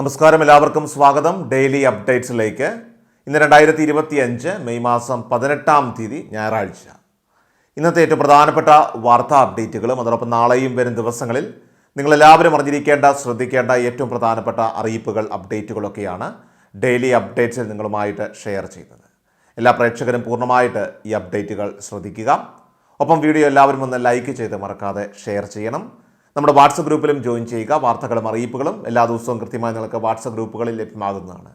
നമസ്കാരം എല്ലാവർക്കും. സ്വാഗതം. ഡെയിലി അപ്ഡേറ്റ്സിലേക്ക്. ഇന്ന് രണ്ടായിരത്തി ഇരുപത്തി അഞ്ച് മെയ് മാസം പതിനെട്ടാം തീയതി ഞായറാഴ്ച. ഇന്നത്തെ ഏറ്റവും പ്രധാനപ്പെട്ട വാർത്താ അപ്ഡേറ്റുകളും അതോടൊപ്പം നാളെയും വരും ദിവസങ്ങളിൽ നിങ്ങളെല്ലാവരും അറിഞ്ഞിരിക്കേണ്ട ശ്രദ്ധിക്കേണ്ട ഏറ്റവും പ്രധാനപ്പെട്ട അറിയിപ്പുകൾ അപ്ഡേറ്റുകളൊക്കെയാണ് ഡെയിലി അപ്ഡേറ്റ്സിൽ നിങ്ങളുമായിട്ട് ഷെയർ ചെയ്യുന്നത് എല്ലാ പ്രേക്ഷകരും പൂർണമായിട്ട് ഈ അപ്ഡേറ്റുകൾ ശ്രദ്ധിക്കുക. ഒപ്പം വീഡിയോ എല്ലാവരും ഒന്ന് ലൈക്ക് ചെയ്ത് മറക്കാതെ ഷെയർ ചെയ്യണം. നമ്മുടെ വാട്സപ്പ് ഗ്രൂപ്പിലും ജോയിൻ ചെയ്യുക. വാർത്തകളും അറിയിപ്പുകളും എല്ലാ ദിവസവും കൃത്യമായി നിങ്ങൾക്ക് വാട്സപ്പ് ഗ്രൂപ്പുകളിൽ ലഭ്യമാകുന്നതാണ്.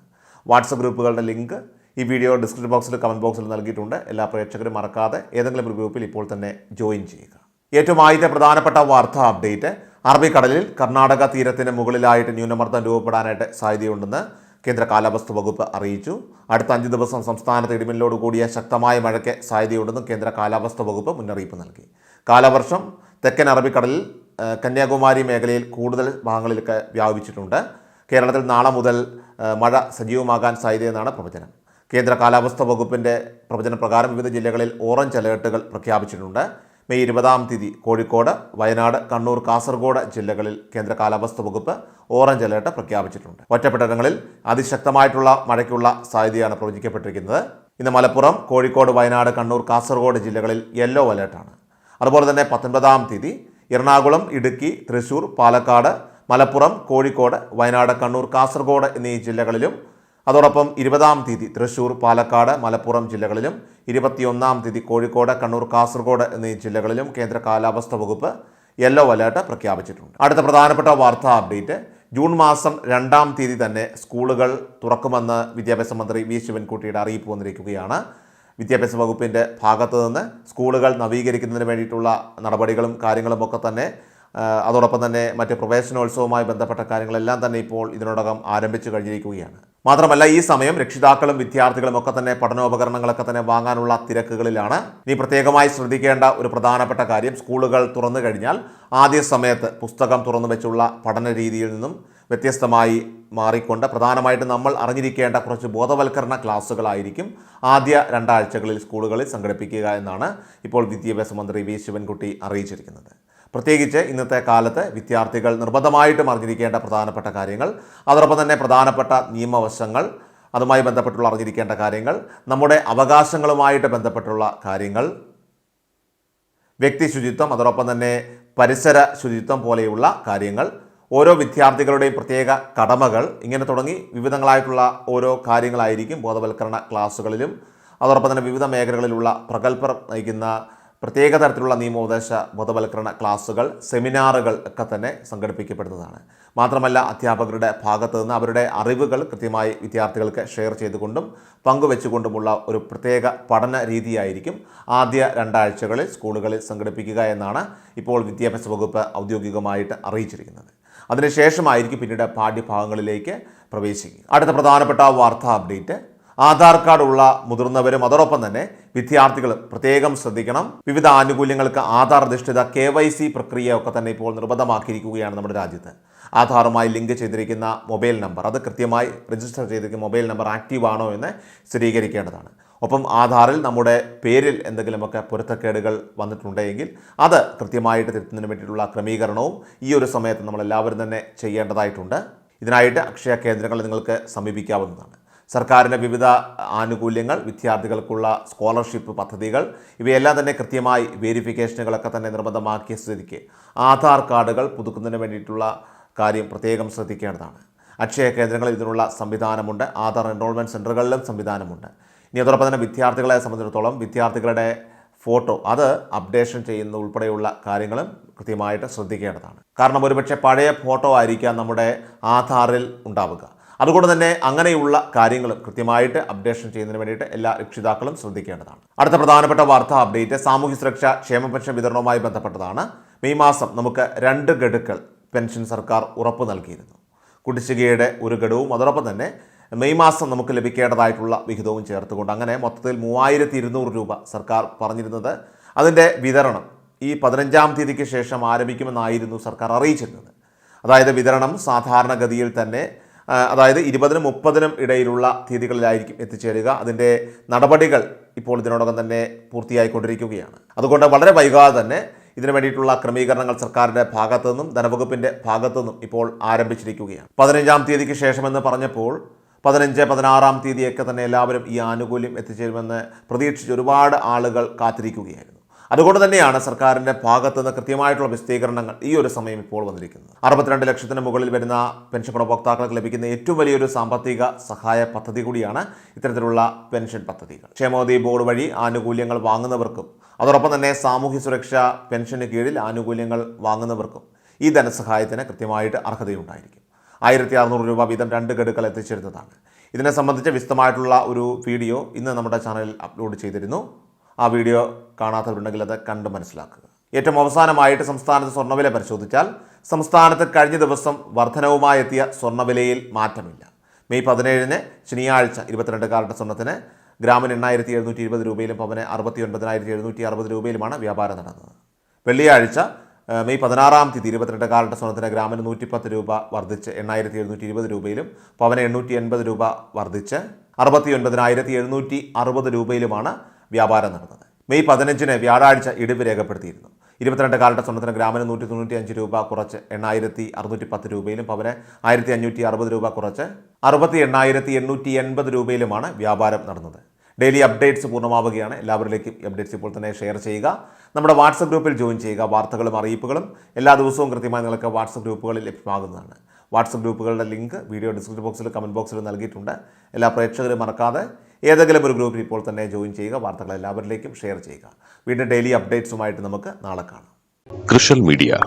വാട്സപ്പ് ഗ്രൂപ്പുകളുടെ ലിങ്ക് ഈ വീഡിയോ ഡിസ്ക്രിപ്ഷൻ ബോക്സിൽ കമന്റ് ബോക്സിൽ നൽകിയിട്ടുണ്ട്. എല്ലാ പ്രേക്ഷകരും മറക്കാതെ ഏതെങ്കിലും ഒരു ഗ്രൂപ്പിൽ ഇപ്പോൾ തന്നെ ജോയിൻ ചെയ്യുക. ഏറ്റവും ആദ്യത്തെ പ്രധാനപ്പെട്ട വാർത്താ അപ്ഡേറ്റ്. അറബിക്കടലിൽ കർണാടക തീരത്തിന് മുകളിലായിട്ട് ന്യൂനമർദ്ദം രൂപപ്പെടാനായിട്ട് സാധ്യതയുണ്ടെന്ന് കേന്ദ്ര കാലാവസ്ഥ വകുപ്പ് അറിയിച്ചു. അടുത്ത അഞ്ച് ദിവസം സംസ്ഥാനത്ത് ഇടിമിന്നലോട് കൂടിയ ശക്തമായ മഴയ്ക്ക് സാധ്യതയുണ്ടെന്നും കേന്ദ്ര കാലാവസ്ഥ വകുപ്പ് മുന്നറിയിപ്പ് നൽകി. കാലവർഷം തെക്കൻ അറബിക്കടലിൽ കന്യാകുമാരി മേഖലയിൽ കൂടുതൽ ഭാഗങ്ങളിലൊക്കെ വ്യാപിച്ചിട്ടുണ്ട്. കേരളത്തിൽ നാളെ മുതൽ മഴ സജീവമാകാൻ സാധ്യതയെന്നാണ് പ്രവചനം. കേന്ദ്ര കാലാവസ്ഥ വകുപ്പിന്റെ പ്രവചന പ്രകാരം വിവിധ ജില്ലകളിൽ ഓറഞ്ച് അലേർട്ടുകൾ പ്രഖ്യാപിച്ചിട്ടുണ്ട്. മെയ് ഇരുപതാം തീയതി കോഴിക്കോട് വയനാട് കണ്ണൂർ കാസർഗോഡ് ജില്ലകളിൽ കേന്ദ്ര കാലാവസ്ഥ വകുപ്പ് ഓറഞ്ച് അലേർട്ട് പ്രഖ്യാപിച്ചിട്ടുണ്ട്. ഒറ്റപ്പെട്ടിടങ്ങളിൽ അതിശക്തമായിട്ടുള്ള മഴയ്ക്കുള്ള സാധ്യതയാണ് പ്രവചിക്കപ്പെട്ടിരിക്കുന്നത്. ഇന്ന് മലപ്പുറം കോഴിക്കോട് വയനാട് കണ്ണൂർ കാസർഗോഡ് ജില്ലകളിൽ യെല്ലോ അലേർട്ടാണ്. അതുപോലെ തന്നെ പത്തൊൻപതാം തീയതി എറണാകുളം ഇടുക്കി തൃശൂർ പാലക്കാട് മലപ്പുറം കോഴിക്കോട് വയനാട് കണ്ണൂർ കാസർഗോഡ് എന്നീ ജില്ലകളിലും അതോടൊപ്പം ഇരുപതാം തീയതി തൃശൂർ പാലക്കാട് മലപ്പുറം ജില്ലകളിലും ഇരുപത്തിയൊന്നാം തീയതി കോഴിക്കോട് കണ്ണൂർ കാസർഗോഡ് എന്നീ ജില്ലകളിലും കേന്ദ്ര കാലാവസ്ഥ വകുപ്പ് യെല്ലോ അലേർട്ട് പ്രഖ്യാപിച്ചിട്ടുണ്ട്. അടുത്ത പ്രധാനപ്പെട്ട വാർത്താ അപ്ഡേറ്റ് ജൂൺ മാസം രണ്ടാം തീയതി തന്നെ സ്കൂളുകൾ തുറക്കുമെന്ന് വിദ്യാഭ്യാസ മന്ത്രി വി ശിവൻകുട്ടിയുടെ അറിയിപ്പ് വന്നിരിക്കുകയാണ്. വിദ്യാഭ്യാസ വകുപ്പിന്റെ ഭാഗത്തു നിന്ന് സ്കൂളുകൾ നവീകരിക്കുന്നതിന് വേണ്ടിയിട്ടുള്ള നടപടികളും കാര്യങ്ങളും ഒക്കെ തന്നെ അതോടൊപ്പം തന്നെ മറ്റ് പ്രവേശനോത്സവവുമായി ബന്ധപ്പെട്ട കാര്യങ്ങളെല്ലാം തന്നെ ഇപ്പോൾ ഇതിനോടകം ആരംഭിച്ചു കഴിഞ്ഞിരിക്കുകയാണ്. മാത്രമല്ല ഈ സമയം രക്ഷിതാക്കളും വിദ്യാർത്ഥികളും ഒക്കെ തന്നെ പഠനോപകരണങ്ങളൊക്കെ തന്നെ വാങ്ങാനുള്ള തിരക്കുകളിലാണ്. ഇനി പ്രത്യേകമായി ശ്രദ്ധിക്കേണ്ട ഒരു പ്രധാനപ്പെട്ട കാര്യം സ്കൂളുകൾ തുറന്നു കഴിഞ്ഞാൽ ആദ്യ സമയത്ത് പുസ്തകം തുറന്നു വെച്ചുള്ള പഠന രീതിയിൽ നിന്നും വ്യത്യസ്തമായി മാറിക്കൊണ്ട് പ്രധാനമായിട്ടും നമ്മൾ അറിഞ്ഞിരിക്കേണ്ട കുറച്ച് ബോധവൽക്കരണ ക്ലാസ്സുകളായിരിക്കും ആദ്യ രണ്ടാഴ്ചകളിൽ സ്കൂളുകളിൽ സംഘടിപ്പിക്കുക എന്നാണ് ഇപ്പോൾ വിദ്യാഭ്യാസ മന്ത്രി വി ശിവൻകുട്ടി അറിയിച്ചിരിക്കുന്നത്. പ്രത്യേകിച്ച് ഇന്നത്തെ കാലത്ത് വിദ്യാർത്ഥികൾ നിർബന്ധമായിട്ടും അറിഞ്ഞിരിക്കേണ്ട പ്രധാനപ്പെട്ട കാര്യങ്ങൾ അതോടൊപ്പം തന്നെ പ്രധാനപ്പെട്ട നിയമവശങ്ങൾ അതുമായി ബന്ധപ്പെട്ടുള്ള അറിഞ്ഞിരിക്കേണ്ട കാര്യങ്ങൾ നമ്മുടെ അവകാശങ്ങളുമായിട്ട് ബന്ധപ്പെട്ടുള്ള കാര്യങ്ങൾ വ്യക്തി ശുചിത്വം അതോടൊപ്പം തന്നെ പരിസര ശുചിത്വം പോലെയുള്ള കാര്യങ്ങൾ ഓരോ വിദ്യാർത്ഥികളുടെയും പ്രത്യേക കടമകൾ ഇങ്ങനെ തുടങ്ങി വിവിധങ്ങളായിട്ടുള്ള ഓരോ കാര്യങ്ങളായിരിക്കും ബോധവൽക്കരണ ക്ലാസ്സുകളിലും അതോടൊപ്പം തന്നെ വിവിധ മേഖലകളിലുള്ള പ്രഗത്ഭർ നയിക്കുന്ന പ്രത്യേക തരത്തിലുള്ള നിയമോപദേശ ബോധവൽക്കരണ ക്ലാസ്സുകൾ സെമിനാറുകൾ ഒക്കെ തന്നെ സംഘടിപ്പിക്കപ്പെടുന്നതാണ്. മാത്രമല്ല അധ്യാപകരുടെ ഭാഗത്തു നിന്ന് അവരുടെ അറിവുകൾ കൃത്യമായി വിദ്യാർത്ഥികൾക്ക് ഷെയർ ചെയ്തുകൊണ്ടും പങ്കുവെച്ചുകൊണ്ടുമുള്ള ഒരു പ്രത്യേക പഠന രീതിയായിരിക്കും ആദ്യ രണ്ടാഴ്ചകളിൽ സ്കൂളുകളിൽ സംഘടിപ്പിക്കുക എന്നാണ് ഇപ്പോൾ വിദ്യാഭ്യാസ വകുപ്പ് ഔദ്യോഗികമായിട്ട് അറിയിച്ചിരിക്കുന്നത്. അതിനുശേഷമായിരിക്കും പിന്നീട് പാഠ്യഭാഗങ്ങളിലേക്ക് പ്രവേശിക്കുക. അടുത്ത പ്രധാനപ്പെട്ട വാർത്താ അപ്ഡേറ്റ്. ആധാർ കാർഡ് ഉള്ള മുതിർന്നവരും അതോടൊപ്പം തന്നെ വിദ്യാർത്ഥികൾ പ്രത്യേകം ശ്രദ്ധിക്കണം. വിവിധ ആനുകൂല്യങ്ങൾക്ക് ആധാർ അധിഷ്ഠിത കെ വൈ സി പ്രക്രിയ ഒക്കെ തന്നെ ഇപ്പോൾ നിർബന്ധമാക്കിയിരിക്കുകയാണ് നമ്മുടെ രാജ്യത്ത്. ആധാറുമായി ലിങ്ക് ചെയ്തിരിക്കുന്ന മൊബൈൽ നമ്പർ അത് കൃത്യമായി രജിസ്റ്റർ ചെയ്തിരിക്കുന്ന മൊബൈൽ നമ്പർ ആക്റ്റീവ് ആണോ എന്ന് സ്ഥിരീകരിക്കേണ്ടതാണ്. ഒപ്പം ആധാറിൽ നമ്മുടെ പേരിൽ എന്തെങ്കിലുമൊക്കെ പൊരുത്തക്കേടുകൾ വന്നിട്ടുണ്ടെങ്കിൽ അത് കൃത്യമായിട്ട് തിരുത്തുന്നതിന് വേണ്ടിയിട്ടുള്ള ക്രമീകരണവും ഈ ഒരു സമയത്ത് നമ്മളെല്ലാവരും തന്നെ ചെയ്യേണ്ടതായിട്ടുണ്ട്. ഇതിനായിട്ട് അക്ഷയ കേന്ദ്രങ്ങൾ നിങ്ങൾക്ക് സമീപിക്കാവുന്നതാണ്. സർക്കാരിന്റെ വിവിധ ആനുകൂല്യങ്ങൾ വിദ്യാർത്ഥികൾക്കുള്ള സ്കോളർഷിപ്പ് പദ്ധതികൾ ഇവയെല്ലാം തന്നെ കൃത്യമായി വേരിഫിക്കേഷനുകളൊക്കെ തന്നെ നിർബന്ധമാക്കിയ സ്ഥിതിക്ക് ആധാർ കാർഡുകൾ പുതുക്കുന്നതിന് വേണ്ടിയിട്ടുള്ള കാര്യം പ്രത്യേകം ശ്രദ്ധിക്കേണ്ടതാണ്. അക്ഷയ കേന്ദ്രങ്ങളിൽ ഇതിനുള്ള സംവിധാനമുണ്ട്. ആധാർ എൻറോൾമെന്റ് സെന്ററുകളിലും സംവിധാനമുണ്ട്. ഇനി അതോടൊപ്പം തന്നെ വിദ്യാർത്ഥികളെ സംബന്ധിച്ചിടത്തോളം വിദ്യാർത്ഥികളുടെ ഫോട്ടോ അത് അപ്ഡേഷൻ ചെയ്യുന്ന ഉൾപ്പെടെയുള്ള കാര്യങ്ങളും കൃത്യമായിട്ട് ശ്രദ്ധിക്കേണ്ടതാണ്. കാരണം ഒരുപക്ഷെ പഴയ ഫോട്ടോ ആയിരിക്കാം നമ്മുടെ ആധാറിൽ ഉണ്ടാവുക. അതുകൊണ്ട് തന്നെ അങ്ങനെയുള്ള കാര്യങ്ങളും കൃത്യമായിട്ട് അപ്ഡേഷൻ ചെയ്യുന്നതിന് വേണ്ടിയിട്ട് എല്ലാ രക്ഷിതാക്കളും ശ്രദ്ധിക്കേണ്ടതാണ്. അടുത്ത പ്രധാനപ്പെട്ട വാർത്താ അപ്ഡേറ്റ് സാമൂഹ്യ സുരക്ഷ ക്ഷേമ പെൻഷൻ വിതരണവുമായി ബന്ധപ്പെട്ടതാണ്. മെയ് മാസം നമുക്ക് രണ്ട് ഗഡുക്കൾ പെൻഷൻ സർക്കാർ ഉറപ്പ് നൽകിയിരുന്നു. കുടിശ്ശികയുടെ ഒരു ഗഡുവും അതോടൊപ്പം തന്നെ മെയ് മാസം നമുക്ക് ലഭിക്കേണ്ടതായിട്ടുള്ള വിഹിതവും ചേർത്തുകൊണ്ട് അങ്ങനെ മൊത്തത്തിൽ മൂവായിരത്തി ഇരുന്നൂറ് രൂപ സർക്കാർ പറഞ്ഞിരുന്നത്. അതിന്റെ വിതരണം ഈ പതിനഞ്ചാം തീയതിക്ക് ശേഷം ആരംഭിക്കുമെന്നായിരുന്നു സർക്കാർ അറിയിച്ചിരുന്നത്. അതായത് വിതരണം സാധാരണഗതിയിൽ തന്നെ അതായത് ഇരുപതിനും മുപ്പതിനും ഇടയിലുള്ള തീയതികളിലായിരിക്കും എത്തിച്ചേരുക. അതിന്റെ നടപടികൾ ഇപ്പോൾ ഇതിനോടകം തന്നെ പൂർത്തിയായിക്കൊണ്ടിരിക്കുകയാണ്. അതുകൊണ്ട് വളരെ വൈകാതെ തന്നെ ഇതിനു വേണ്ടിയിട്ടുള്ള ക്രമീകരണങ്ങൾ സർക്കാരിന്റെ ഭാഗത്തു നിന്നും ധനവകുപ്പിന്റെ ഭാഗത്തു നിന്നും ഇപ്പോൾ ആരംഭിച്ചിരിക്കുകയാണ്. പതിനഞ്ചാം തീയതിക്ക് ശേഷമെന്ന് പറഞ്ഞപ്പോൾ പതിനഞ്ച് പതിനാറാം തീയതിയൊക്കെ തന്നെ എല്ലാവരും ഈ ആനുകൂല്യം എത്തിച്ചേരുമെന്ന് പ്രതീക്ഷിച്ച് ഒരുപാട് ആളുകൾ കാത്തിരിക്കുകയായിരുന്നു. അതുകൊണ്ട് തന്നെയാണ് സർക്കാരിന്റെ ഭാഗത്തു നിന്ന് കൃത്യമായിട്ടുള്ള വിശദീകരണങ്ങൾ ഈ ഒരു സമയം ഇപ്പോൾ വന്നിരിക്കുന്നത്. അറുപത്തിരണ്ട് ലക്ഷത്തിന് മുകളിൽ വരുന്ന പെൻഷൻ ഗുണഭോക്താക്കൾക്ക് ലഭിക്കുന്ന ഏറ്റവും വലിയൊരു സാമ്പത്തിക സഹായ പദ്ധതി കൂടിയാണ് ഇത്തരത്തിലുള്ള പെൻഷൻ പദ്ധതികൾ. ക്ഷേമോദി ബോർഡ് വഴി ആനുകൂല്യങ്ങൾ വാങ്ങുന്നവർക്കും അതോടൊപ്പം തന്നെ സാമൂഹ്യ സുരക്ഷാ പെൻഷന് കീഴിൽ ആനുകൂല്യങ്ങൾ വാങ്ങുന്നവർക്കും ഈ ധനസഹായത്തിന് കൃത്യമായിട്ട് അർഹതയുണ്ടായിരിക്കും. ആയിരത്തി അറുന്നൂറ് രൂപ വീതം രണ്ട് ഗഡുക്കൾ എത്തിച്ചിരുന്നതാണ് ഇതിനെ സംബന്ധിച്ച് വിശദമായിട്ടുള്ള ഒരു വീഡിയോ ഇന്ന് നമ്മുടെ ചാനലിൽ അപ്ലോഡ് ചെയ്തിരുന്നു. ആ വീഡിയോ കാണാത്തവരുണ്ടെങ്കിൽ അത് കണ്ട് മനസ്സിലാക്കുക. ഏറ്റവും അവസാനമായിട്ട് സംസ്ഥാനത്ത് സ്വർണവില പരിശോധിച്ചാൽ സംസ്ഥാനത്ത് കഴിഞ്ഞ ദിവസം വർധനവുമായി എത്തിയ സ്വർണവിലയിൽ മാറ്റമില്ല. മെയ് പതിനേഴിന് ശനിയാഴ്ച ഇരുപത്തിരണ്ട് കാരറ്റ് സ്വർണത്തിന് ഗ്രാമിന് എണ്ണായിരത്തി എഴുന്നൂറ്റി ഇരുപത് രൂപയിലും പവന് അറുപത്തി ഒൻപതിനായിരത്തി എഴുന്നൂറ്റി അറുപത് രൂപയിലുമാണ് വ്യാപാരം നടന്നത്. വെള്ളിയാഴ്ച മെയ് പതിനാറാം തീയതി ഇരുപത്തിരണ്ട് കാലത്തെ സ്വർണത്തിന് ഗ്രാമിന് നൂറ്റിപ്പത്ത് രൂപ വർദ്ധിച്ച് എണ്ണായിരത്തി എഴുന്നൂറ്റി ഇരുപത് രൂപയിലും പവന് എണ്ണൂറ്റി എൺപത് രൂപ വർദ്ധിച്ച് അറുപത്തി ഒൻപതിനായിരത്തി എഴുന്നൂറ്റി അറുപത് രൂപയിലുമാണ് വ്യാപാരം നടന്നത്. മെയ് പതിനഞ്ചിന് വ്യാഴാഴ്ച ഇടിവ് രേഖപ്പെടുത്തിയിരുന്നു. ഇരുപത്തിരണ്ട് കാലത്തെ സ്വർണത്തിന് ഗ്രാമിന് നൂറ്റി തൊണ്ണൂറ്റി അഞ്ച് രൂപ കുറച്ച് എണ്ണായിരത്തി അറുന്നൂറ്റി പത്ത് രൂപയിലും പവന് ആയിരത്തി അഞ്ഞൂറ്റി അറുപത് രൂപ കുറച്ച് അറുപത്തി എണ്ണായിരത്തി എണ്ണൂറ്റി എൺപത് രൂപയിലുമാണ് വ്യാപാരം നടന്നത്. ഡെയിലി അപ്ഡേറ്റ്സ് പൂർണമാവുകയാണ്. എല്ലാവരിലേക്കും അപ്ഡേറ്റ്സ് ഇപ്പോൾ തന്നെ ഷെയർ ചെയ്യുക. നമ്മുടെ വാട്സപ്പ് ഗ്രൂപ്പിൽ ജോയിൻ ചെയ്യുക. വാർത്തകളും അറിയിപ്പുകളും എല്ലാ ദിവസവും കൃത്യമായി നിങ്ങൾക്ക് വാട്സപ്പ് ഗ്രൂപ്പുകളിൽ ലഭ്യമാകുന്നതാണ്. വാട്സപ്പ് ഗ്രൂപ്പുകളുടെ ലിങ്ക് വീഡിയോ ഡിസ്ക്രിപ്ഷൻ ബോക്സിൽ കമന്റ് ബോക്സിൽ നൽകിയിട്ടുണ്ട്. എല്ലാ പ്രേക്ഷകരും മറക്കാതെ ഏതെങ്കിലും ഒരു ഗ്രൂപ്പിൽ ഇപ്പോൾ തന്നെ ജോയിൻ ചെയ്യുക. വാർത്തകൾ എല്ലാവരിലേക്കും ഷെയർ ചെയ്യുക. വീണ്ടും ഡെയിലി അപ്ഡേറ്റ്സുമായിട്ട് നമുക്ക് നാളെ കാണാം. കൃഷൽ മീഡിയ.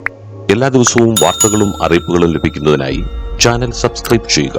എല്ലാ ദിവസവും വാർത്തകളും അറിയിപ്പുകളും ലഭിക്കുന്നതിനായി ചാനൽ സബ്സ്ക്രൈബ് ചെയ്യുക.